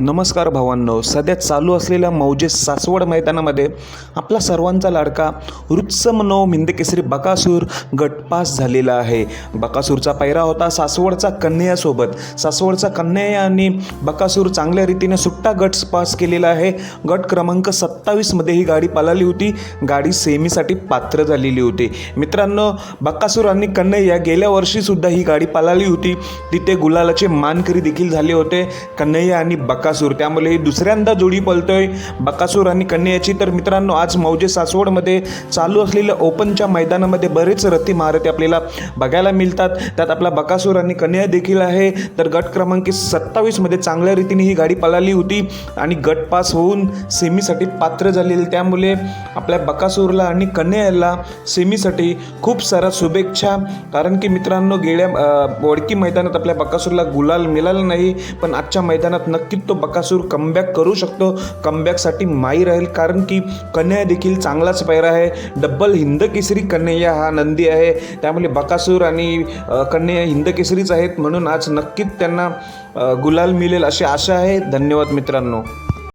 नमस्कार भावांनो. सध्या चालू असलेल्या मौजे सासवड मैदानामध्ये आपला सर्वांचा लाडका रुत्समनो मिंदकेसरी बकासूर गटपास झालेला आहे. बकासूरचा पैरा होता सासवडचा कन्हैयासोबत. सासवडचा कन्हैया आणि बकासूर चांगल्या रीतीने सुट्टा गट पास केलेला आहे. गट क्रमांक सत्तावीसमध्ये ही गाडी पळाली होती. गाडी सेमीसाठी पात्र झालेली होती. मित्रांनो बकासूर आणि कन्हैया गेल्या वर्षीसुद्धा ही गाडी पळाली होती. तिथे गुलालाचे मानकरी देखील झाले होते. कन्हैया आणि बका बकासूर. त्यामुळे ही दुसऱ्यांदा जोडी पळतोय बकासूर आणि कन्याची. तर मित्रांनो आज मौजे सासवडमध्ये चालू असलेल्या ओपनच्या मैदानामध्ये बरेच रथी महारथी आपल्याला बघायला मिळतात. त्यात आपला बकासूर आणि कन्या देखील आहे. तर गट क्रमांक सत्तावीसमध्ये चांगल्या रीतीने ही गाडी पळाली होती आणि गट पास होऊन सेमीसाठी पात्र झालेली. त्यामुळे आपल्या बकासूरला आणि कन्याला सेमीसाठी खूप साऱ्या शुभेच्छा. कारण की मित्रांनो गेल्या वडकी मैदानात आपल्या बकासूरला गुलाल मिळाला नाही पण आजच्या मैदानात नक्की तो बकासूर कमबॅक करू शकतो. कमबॅकसाठी माई राहील कारण की कन्हैया देखील चांगलाच पैरा आहे. डब्बल हिंद केसरी कन्हैया हा नंदी आहे. त्यामुळे बकासूर आणि अ, कन्हैया हिंद केसरीच आहेत म्हणून आज नक्कीच त्यांना गुलाल मिळेल अशी आशा आहे. धन्यवाद मित्रांनो.